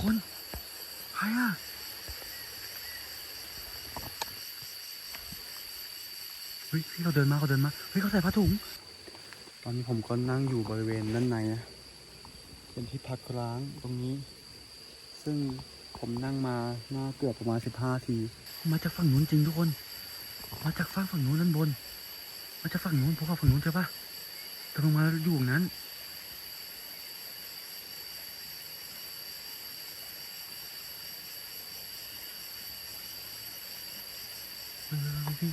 คนใครอะเฮ้ยพี่เขาเดินมาเขาเดินมาเฮ้ยเขาใส่ผ้าถุง ตอนนี้ผมก็นั่งอยู่บริเวณด้านในนะเป็นที่พักร้างตรงนี้ ซึ่งผมนั่งมาน่าเกือบประมาณสิบห้าที มาจากฝั่งนู้นจริงทุกคน มาจากฝั่งฝั่งนู้นด้านบน มาจากฝั่งนู้นพวกเขาฝั่งนู้นใช่ปะแต่ลงมาอยู่ตรงนั้น เออพี่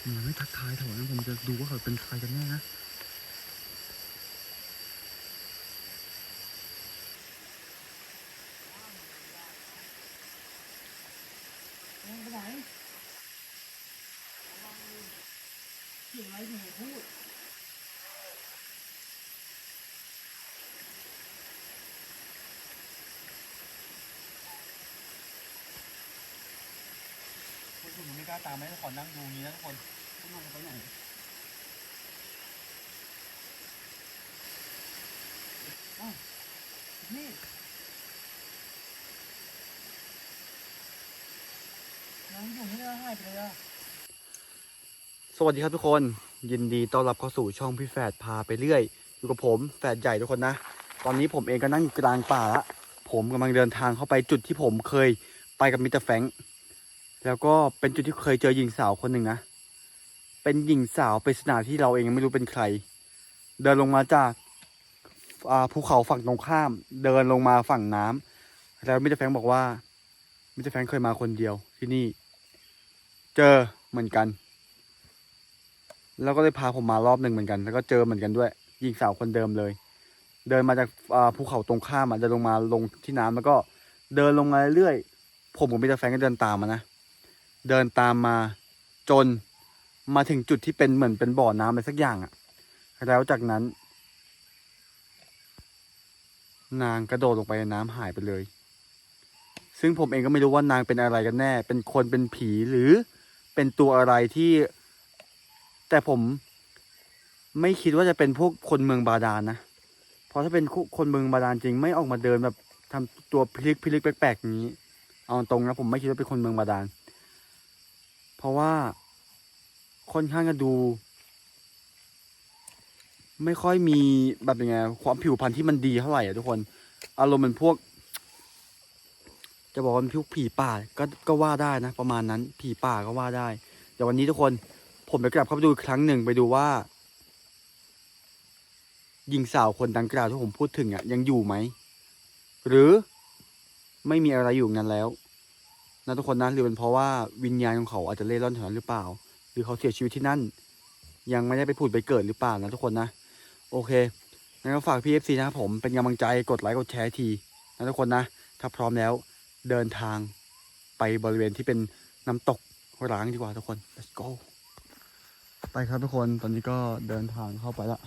ผมยังไม่ทักทายเถอะ นะผมจะดูว่าเขาเป็นใครกันแน่นะไปไหนเสียงอะไรเนี่ยพูดคุณคุณไม่กล้าตามไหมขอนั่งดูนี้นะทุกคน ทุกคนจะไปไหนอ้าวนี่น้องอยู่นี่แล้หายไปเลยอะสวัสดีครับทุกคน ยินดีต้อนรับเข้าสู่ช่องพี่แฝดพาไปเรื่อย อยู่กับผมแฝดใหญ่ทุกคนนะ ตอนนี้ผมเองก็นั่งอยู่กลางป่าละผมกำลังเดินทางเข้าไปจุดที่ผมเคยไปกับมิสเตอร์แฟรงค์แล้วก็เป็นจุดที่เคยเจอหญิงสาวคนหนึ่งนะ เป็นหญิงสาวปริศนาที่เราเองไม่รู้เป็นใคร เดินลงมาจากภูเขาฝั่งตรงข้าม เดินลงมาฝั่งน้ำแล้วมิสเตอร์แฟงบอกว่ามิสเตอร์แฟงเคยมาคนเดียวที่นี่ เจอเหมือนกัน แล้วก็ได้พาผมมารอบหนึ่งเหมือนกัน แล้วก็เจอเหมือนกันด้วยหญิงสาวคนเดิมเลย เดินมาจากภูเขาตรงข้ามอะเดินลงมาลงที่น้ำแล้วก็เดินลงมาเรื่อยๆผมกับมิสเตอร์แฟงก็เดินตามมานะเดินตามมาจน มาถึงจุดที่เป็นเหมือนเป็นบ่อน้ำอะไรสักอย่างอะแล้วจากนั้น นางกระโดดลงไปในน้ำหายไปเลย ซึ่งผมเองก็ไม่รู้ว่านางเป็นอะไรกันแน่ เป็นคนเป็นผีหรือเป็นตัวอะไรที่ แต่ผมไม่คิดว่าจะเป็นพวกคนเมืองบาดาลนะเพราะถ้าเป็นคนเมืองบาดาลจริงไม่ออกมาเดินแบบทำตัวพลิกพลิกแปลกๆอย่างนี้ เอาตรงนะผมไม่คิดว่าเป็นคนเมืองบาดาล เพราะว่า ค่อนข้างจะดู ไม่ค่อยมีแบบยังไงความผิวพรรณที่มันดีเท่าไหร่อะทุกคน อารมณ์เป็นพวก จะบอกว่าพวกผีป่าก็ก็ว่าได้นะ ประมาณนั้น ผีป่าก็ว่าได้เดี๋ยววันนี้ทุกคน ผมจะกลับเข้าไปดูอีกครั้งหนึ่งไปดูว่าหญิงสาวคนดังกล่าวที่ผมพูดถึงอะยังอยู่ไหม หรือไม่มีอะไรอยู่นั้นแล้วนะทุกคนนะหรือเป็นเพราะว่าวิญญาณของเขาอาจจะเล่ร่อนแถวนั้นหรือเปล่า รือเขาเสียชีวิตที่นั่น ยังไม่ได้ไปผุดไปเกิดหรือเปล่านะทุกคนนะ โอเคงั้นก็ฝากพี่เอฟซีนะครับผมเป็นกำลังใจกดไลค์กดแชร์ทีนะทุกคนนะ ถ้าพร้อมแล้วเดินทางไปบริเวณที่เป็นน้ำตกร้างดีกว่าทุกคน let's go ไปครับทุกคนตอนนี้ก็เดินทางเข้าไปละ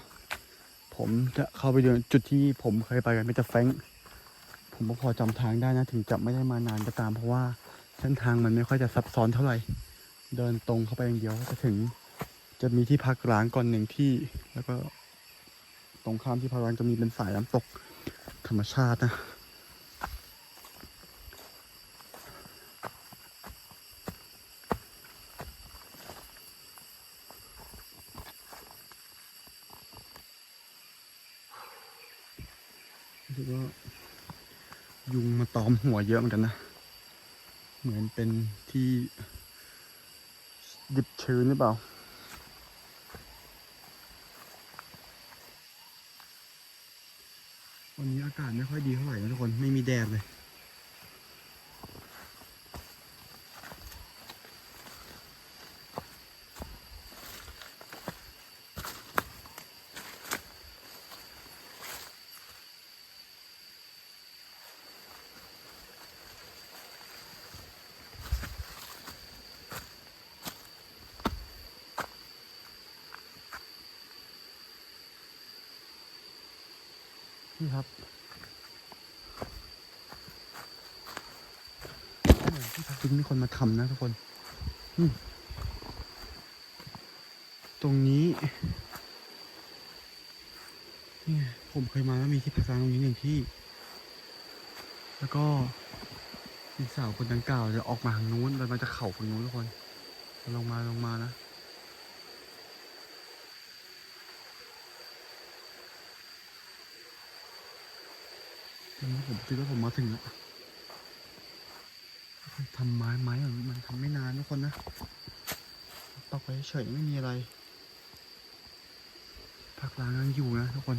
ผมจะเข้าไปดูจุดที่ผมเคยไปกันไมิสเตอร์แฟงผมก็พอจำทางได้นะถึงจะไม่ได้มานานก็ตามเพราะว่าเส้นทางมันไม่ค่อยจะซับซ้อนเท่าไหร่ เดินตรงเข้าไปอย่างเดียวจะถึงจะมีที่พักร้างก่อนหนึ่งที่ แล้วก็ตรงข้ามที่พักร้างจะมีเป็นสายน้ำตกธรรมชาตินะรู้สึกว่ายุงมาตอมหัวเยอะเหมือนกันนะ เหมือนเป็นที่ ดิบชื้นหรือเปล่า วันนี้อากาศไม่ค่อยดีเท่าไหร่นะทุกคน ไม่มีแดดเลย นมีคนมาทำนะทุกคน ตรงนี้นี่ผมเคยมาแล้วมีที่พักร้างตรงนี้หนึ่งที่ แล้วก็หญิงสาวคนดังกล่าวจะออกมาทางนู้นเลยมาจากเขาฝั่งนู้นทุกคน ลงมาลงมานะตอนนี้ผมคิดว่าผมมาถึงแล้ว ทำไม้ไม้องมันทำไม่นานทุกคนนะปักไว้เฉยไม่มีอะไรพักล้างยังอยู่นะทุกคน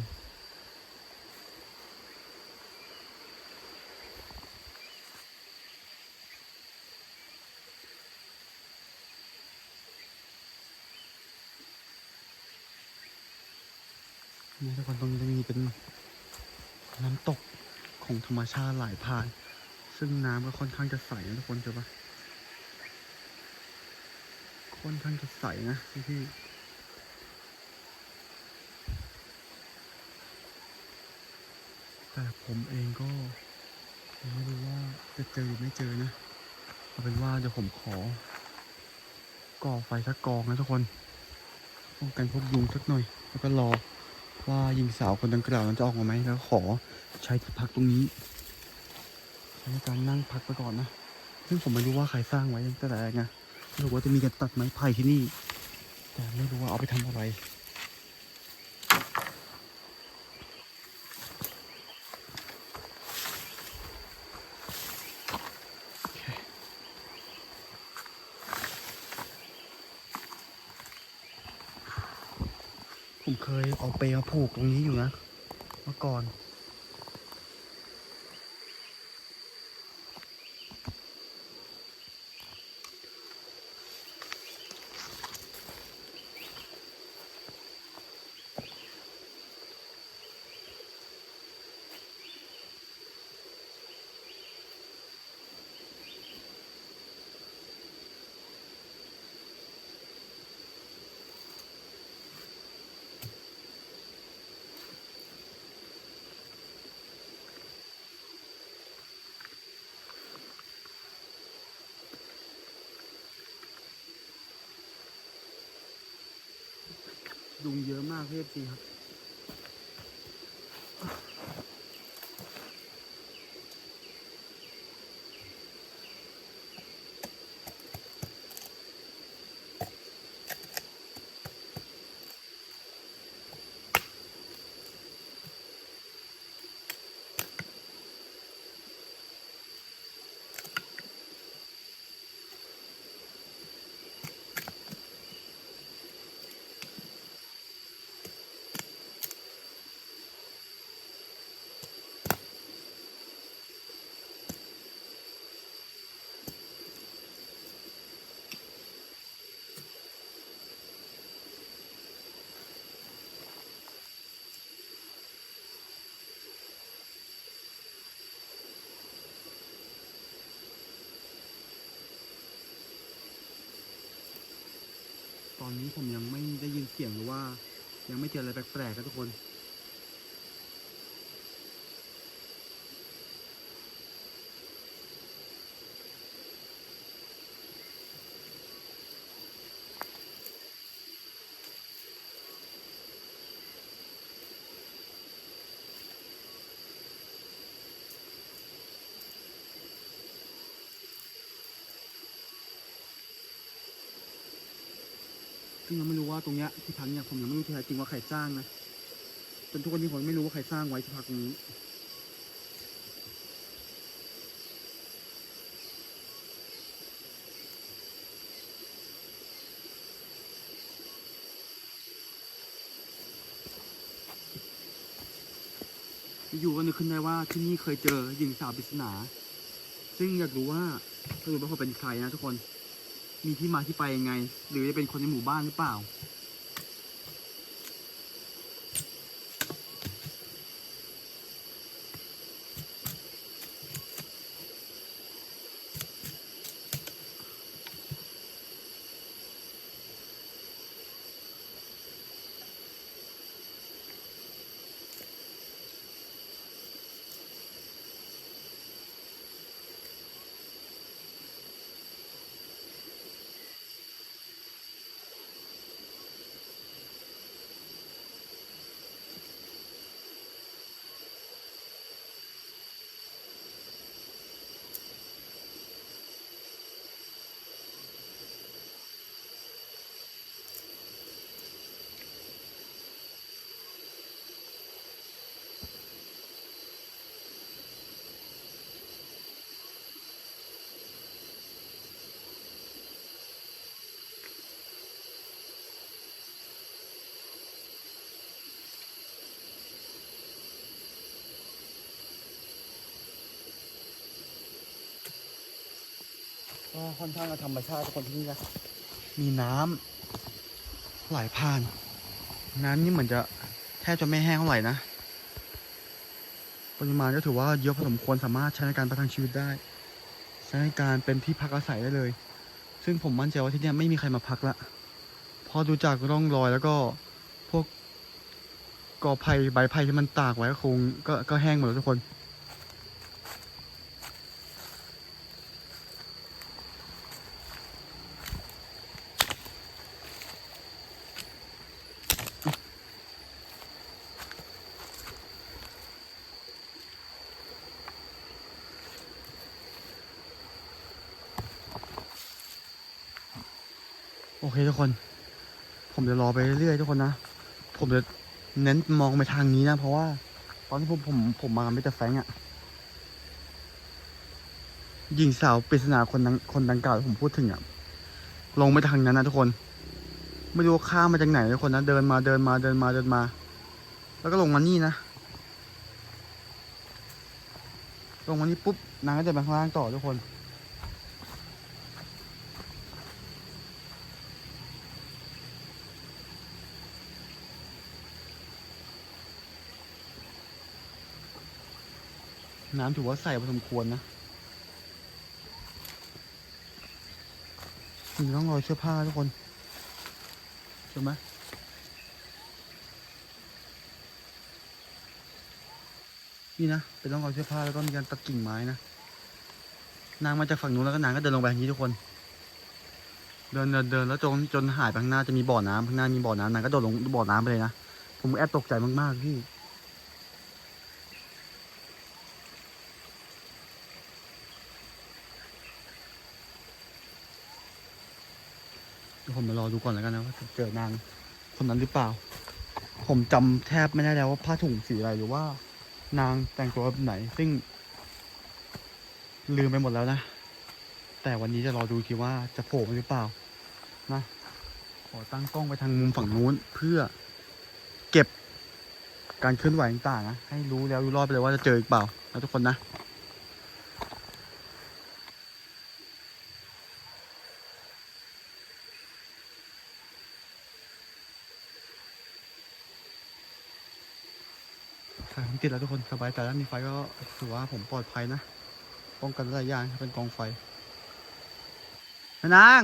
นี่ทุกคนตรงนี้จะมีเป็นน้ำตกของธรรมชาติไหลผ่าน ซึ่งน้ำก็ค่อนข้างจะใสนะทุกคนเจอปะค่อนข้างจะใสนะพี่พี่แต่ผมเองก็ไม่รู้ว่าจะเจอหรือไม่เจอนะเอาเป็นว่าเดี๋ยวผมขอก่อไฟสักกองนะทุกคนป้องกันพวกยุงสักหน่อย แล้วก็รอว่าหญิงสาวคนดังกล่าวนั้นจะออกมาไหมแล้วขอใช้ที่พักตรงนี้ ใช้ในการนั่งพักไปก่อนนะ ซึ่งผมไม่รู้ว่าใครสร้างไว้ตั้งแต่แรกนะรู้ว่าจะมีการตัดไม้ไผ่ที่นี่ แต่ไม่รู้ว่าเอาไปทำอะไรผมเคยเอาเปมาผูกตรงนี้อยู่นะ เมื่อก่อน ยุงเยอะมากพี่จีครับ ผมยังไม่ได้ยินเสียงหรือว่า ยังไม่เจออะไรแปลกๆนะทุกคน ซึ่งยังไม่รู้ว่าตรงเนี้ยที่พักเนี่ยผมยังไม่รู้ที่แท้จริงว่าใครสร้างนะจนทุกวันนี้ผมไม่รู้ว่าใครสร้างไว้ที่พักตรงนี้อยู่ก็นึกขึ้นได้ว่าที่นี่เคยเจอหญิงสาวปริศนา ซึ่งอยากรู้ว่าสรุปว่าเขาเป็นใครนะทุกคน มีที่มาที่ไปยังไง หรือจะเป็นคนในหมู่บ้านหรือเปล่า ก็ค่อนข้างจะธรรมชาติทุกคนที่นี่นะมีน้ำไหลผ่าน น้ำนี่เหมือนจะแทบจะไม่แห้งเท่าไหร่นะปริมาณก็ถือว่าเยอะพอสมควรสามารถใช้ในการประทังชีวิตได้ ใช้ในการเป็นที่พักอาศัยได้เลย ซึ่งผมมั่นใจว่าที่นี่ไม่มีใครมาพักละเพอดูจากร่องรอยแล้วก็พวกกอไผ่ใบไผ่ที่มันตากไว้ก็คงก็ก็แห้งหมดแล้วทุกคน โอเคทุกคน ผมจะรอไปเรื่อยๆทุกคนนะ ผมจะเน้นมองไปทางนี้นะ เพราะว่า ตอนที่ผมผมผมมาไม่แต่แฟงอะหญิงสาวปริศนาคนดังคนดังกล่าวที่ผมพูดถึงอะลงไปทางนั้นนะทุกคน ไม่รู้ข้ามมาจากไหนทุกคนนะเดินมาเดินมาเดินมาเดินมา แล้วก็ลงมานี่นะลงมานี่ปุ๊บนางก็เดินไปข้างล่างต่อทุกคน น้ำถือว่าใสพอสมควรนะมีร่องรอยเสื้อผ้าทุกคนใช่ไหมนี่นะ เป็นร่องรอยเสื้อผ้าแล้วก็มีการตัดกิ่งไม้นะ นางมาจากฝั่งนู้นแล้วก็นางก็เดินลงไปอย่างนี้ทุกคน เดินเดินเดินแล้วจนจนหายไปข้างหน้าจะมีบ่อน้ำข้างหน้ามีบ่อน้ำนางก็โดดลงบ่อน้ำไปเลยนะ ผมแอบตกใจมากๆพี่ เดี๋ยว ผมมารอดูก่อนแล้วกันนะว่าจะเจอนางคนนั้นหรือเปล่า ผมจำแทบไม่ได้แล้วว่าผ้าถุงสีอะไรหรือว่า นางแต่งตัวแบบไหน ซึ่ง ลืมไปหมดแล้วนะ แต่วันนี้จะรอดูคิดว่าจะโผล่หรือเปล่า นะ ขอตั้งกล้องไปทางมุมฝั่งนู้นเพื่อ เก็บการเคลื่อนไหวต่างๆนะให้รู้แล้วรู้รอดไปเลยว่าจะเจออีกเปล่านะทุกคนนะ สายผม ติดแล้วทุกคนสบายใจแล้วมีไฟก็ถือว่าผมปลอดภัยนะ ป้องกันหลายอย่างเป็นกองไฟ แม่นาง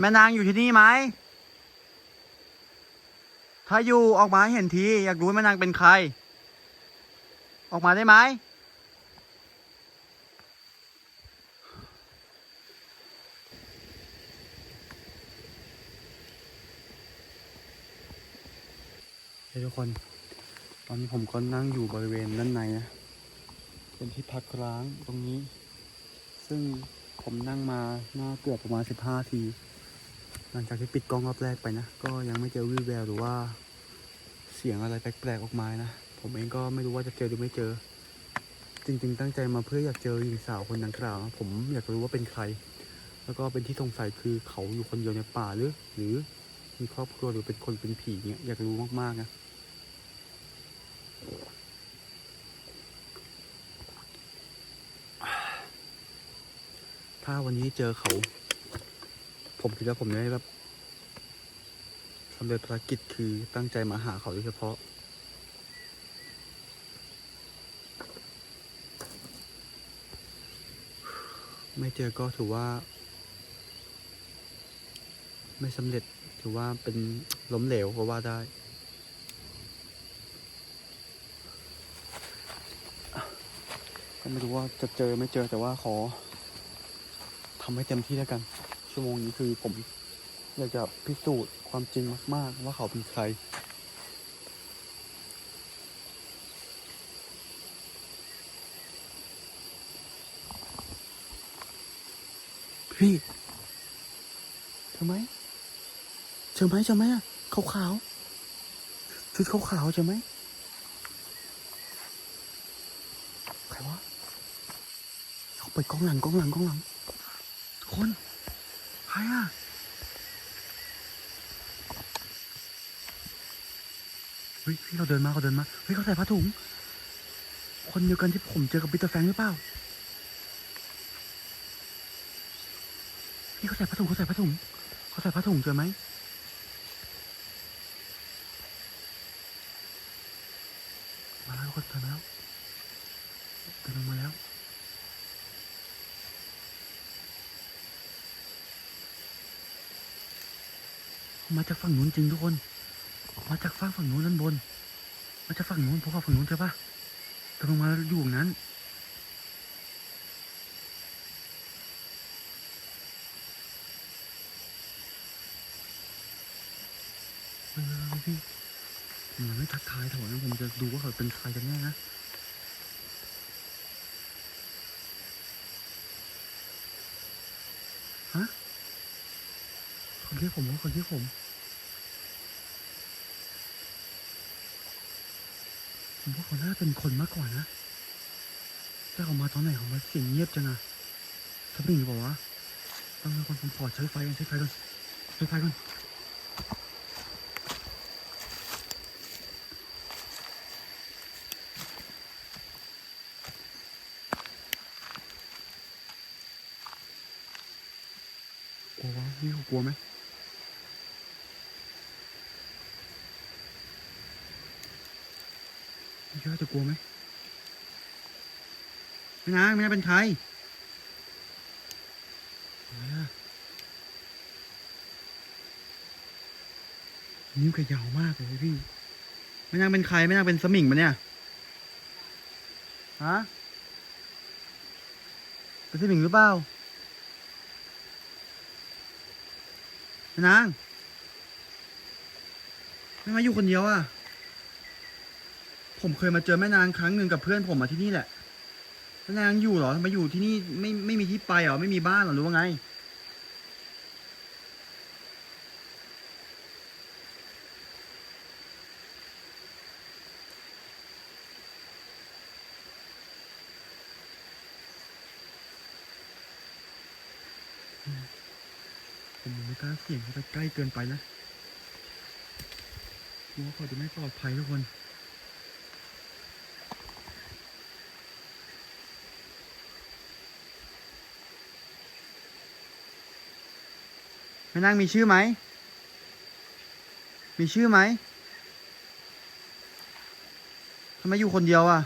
แม่นางอยู่ที่นี่ไหม ถ้าอยู่ออกมาหเห็นที อยากรู้แม่นางเป็นใคร ออกมาได้ไหมทุกคน อนนี้ผมก็นั่งอยู่บริเวณด้านในนะ เป็นที่พักร้างตรงนี้ ซึ่งผมนั่งมาน่าเกือบประมาณสิบห้าที หลังจากที่ปิดกล้องรอบแรกไปนะ ก็ยังไม่เจอวิวแววหรือว่าเสียงอะไรแปลกๆออกมานะ ผมเองก็ไม่รู้ว่าจะเจอหรือไม่เจอ จริง ๆ ตั้งใจมาเพื่ออยากเจอหญิงสาวคนดังกล่าวนะผมอยากรู้ว่าเป็นใคร แล้วก็เป็นที่สงสัยคือเขาอยู่คนเดียวในป่าหรือ หรือมีครอบครัวหรือเป็นคนเป็นผีเนี่ยอยากรู้มากๆนะ ถ้าวันนี้เจอเขา ผมคิดว่าผมจะได้แบบสำเร็จภารกิจคือตั้งใจมาหาเขาโดยเฉพาะ ไม่เจอก็ถือว่า ไม่สำเร็จถือว่าเป็นล้มเหลวก็ว่าได้ ก็ไม่รู้ว่าจะเจอไม่เจอแต่ว่าขอทำให้เต็มที่แล้วกัน ชั่วโมงนี้คือผมอยากจะพิสูจน์ความจริงมาก ๆ ว่าเขาเป็นใครพี่เจอไหมเจอไหมเจอไหมอะขาวขาวๆชุดขาวๆเจอไหม กองหลังกองหลังกองหลัง คนใครอะเฮ้ยพี่เขาเดินมาเขาเดินมาเฮ้ยเขาใส่ผ้าถุง คนเดียวกันที่ผมเจอกับบิตเตอร์แฟงหรือเปล่าพี่เขาใส่ผ้าถุงเขาใส่ผ้าถุงเขาใส่ผ้าถุงเจอไหม จากฝั่งนู้นจริงทุกคน มาจากฝั่งฝั่งนู้นด้านบน มาจากฝั่งนู้นเพราะว่าฝั่งนู้นใช่ปะเดินลงมาอยู่นั้นเออพี่ผมยังไม่ทักทายถอะนะผมจะดูว่าเขาเป็นใครกันแน่นะฮะเขาเรียกผมว่าเขาเรียกผม ผมว่าเขาน่าเป็นคนมากกว่านะแต่เขามาตอนไหนเขามาเสียงเงียบจังอะถ้าเป็นอย่างนี้บอกว่าต้องมีคนผมขอใช้ไฟกันใช้ไฟก่อนใช้ไฟก่อนกลัววะพี่เขากลัวไหม พี่คิดว่าจะกลัวไหมไม่นางไม่นางเป็นใครอะไรอะนิ้วแกยาวมากเลยพี่ ไม่นางเป็นใครไม่นางเป็นสมิงปะเนี่ย ฮะ เป็นสมิงหรือเปล่าแม่นาง ไม่มาอยู่คนเดียวอะ ผมเคยมาเจอแม่นางครั้งหนึ่งกับเพื่อนผมมาที่นี่แหละแม่นางอยู่เหรอทำไมอยู่ที่นี่ไม่ไม่มีที่ไปเหรอไม่มีบ้านเหรอหรือว่าไง ผมไม่กล้าเสี่ยงเข้าไปใกล้เกินไปนะกลัวเขาจะไม่ปลอดภัยทุกคน แม่นางมีชื่อไหม มีชื่อไหมทำไมอยู่คนเดียวอะ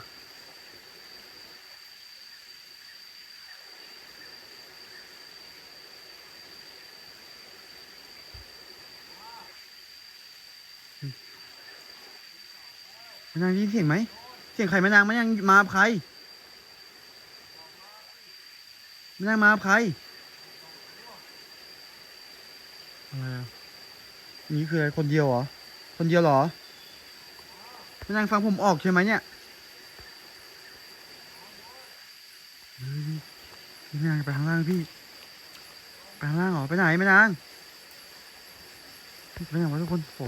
แม่นางได้ยินเสียงไหม เสียงใครแม่นางแม่นางมากับใครแม่นางมากับใครอะไรอะ นี่คืออะไรคนเดียวเหรอ คนเดียวเหรอแม่นางฟังผมออกใช่ไหมเนี่ยพี่นางไปข้างล่างพี่ ไปข้างล่างเหรอ ไปไหนแม่นางไปไหนวะทุกคนโห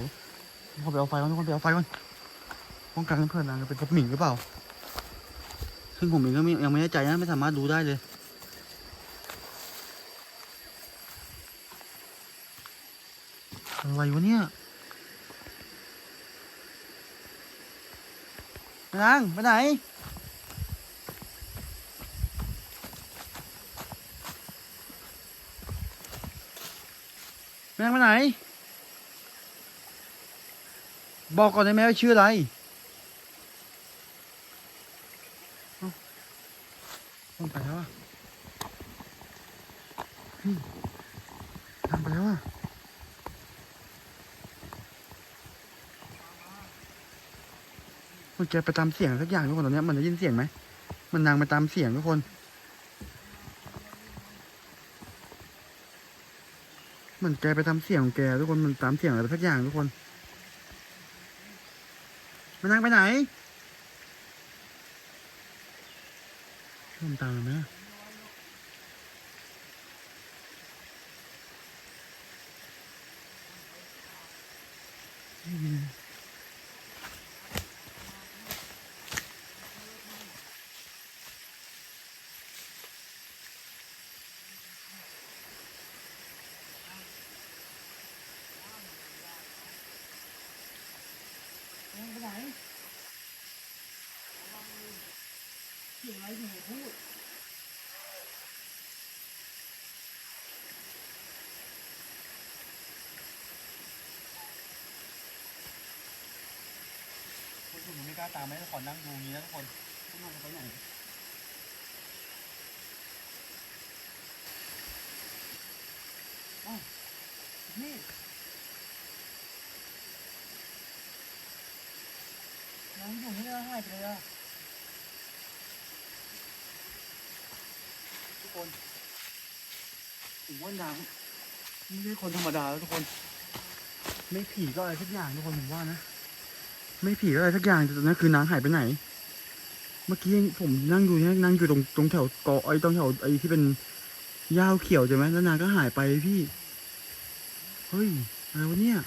ขอไปเอาไฟก่อนทุกคนไปเอาไฟก่อนป้องกันเพื่อนนางเป็นสมิงหรือเปล่า ซึ่งผมเองก็ยังไม่แน่ใจนะ ไม่สามารถรู้ได้เลย อะไรวะเนี่ยนางไปไหนแมงไปไหน บอกก่อนได้ไหมว่าชื่ออะไร มันไปแล้วอะพี่ทำไปแล้วอะ มันแกไปตามเสียงสักอย่างทุกคนตอนนี้มันได้ยินเสียงไหมมันนางไปตามเสียงทุกคน มันแกไปตามเสียงของแกทุกคนมันตามเสียงอะไรสักอย่างทุกคน มันนางไปไหนมันตามมาไหมอะอืมไปไหนเสียงอะไรถึงพูดาตามไม่ได้ขอนั่งดูนี้นะทุกคนนั่งไปไหนอ้าวนี่น้องอยู่นี่แล้วหายไปเลยอะทุกคนผมว่านางไม่ใช่คนธรรมดาแล้วทุกคน ไม่ผีก็อะไรสักอย่างทุกคนผมว่านะ ไม่ผีอะไรสักอย่างแต่ตอนนั้นคือนางหายไปไหน เมื่อกี้ผมนั่งอยู่เนี่ยนั่งอยู่ตรงตรงแถวกอไอ้ตรงแถวไอ้ที่เป็นหญ้าเขียวใช่ไหมแล้วนางก็หายไปพี่ เฮ้ยอะไรวะเนี่ย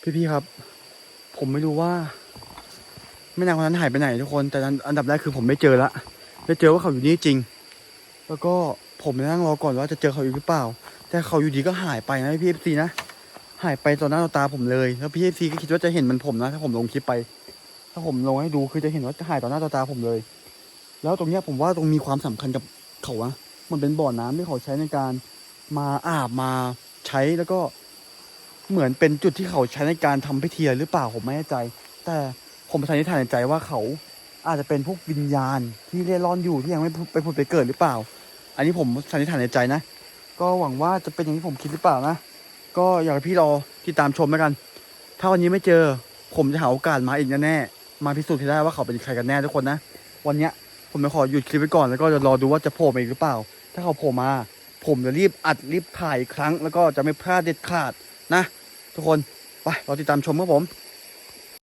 พี่พี่ครับ ผมไม่รู้ว่าแม่นางคนนั้นหายไปไหนทุกคน แต่อันดับแรกคือผมไม่เจอละได้เจอว่าเขาอยู่นี่จริง แล้วก็ผมนั่งรอก่อนว่าจะเจอเขาอีกหรือเปล่า แต่เขาอยู่ดีก็หายไปนะพี่เอฟซีนะ หายไปต่อหน้าต่อตาผมเลย แล้วพี่เอฟซีก็คิดว่าจะเห็นมันผมนะถ้าผมลงคลิปไป ถ้าผมลงให้ดูคือจะเห็นว่าจะหายต่อหน้าต่อตาผมเลย แล้วตรงเนี้ยผมว่าตรงมีความสำคัญกับเขาอะมันเป็นบ่อน้ำที่เขาใช้ในการมาอาบมาใช้แล้วก็เหมือนเป็นจุดที่เขาใช้ในการทำพิธีหรือเปล่าผมไม่แน่ใจ แต่ผมสันนิษฐานในใจว่าเขาอาจจะเป็นพวกวิญญาณที่เร่ร่อนอยู่ที่ยังไม่ไปผุดไปเกิดหรือเปล่า อันนี้ผมสันนิษฐานในใจนะ ก็หวังว่าจะเป็นอย่างที่ผมคิดหรือเปล่านะ ก็อยากให้พี่รอติดตามชมแล้วกัน ถ้าวันนี้ไม่เจอ ผมจะหาโอกาสมาอีกแน่ๆมาพิสูจน์ให้ได้ว่าเขาเป็นใครกันแน่ทุกคนนะ วันเนี้ยผมจะขอหยุดคลิปไว้ก่อนแล้วก็จะรอดูว่าจะโผล่มาอีกหรือเปล่า ถ้าเขาโผล่มา ผมจะรีบอัดรีบถ่ายอีกครั้ง แล้วก็จะไม่พลาดเด็ดขาดนะ ทุกคนไปรอติดตามชมครับผม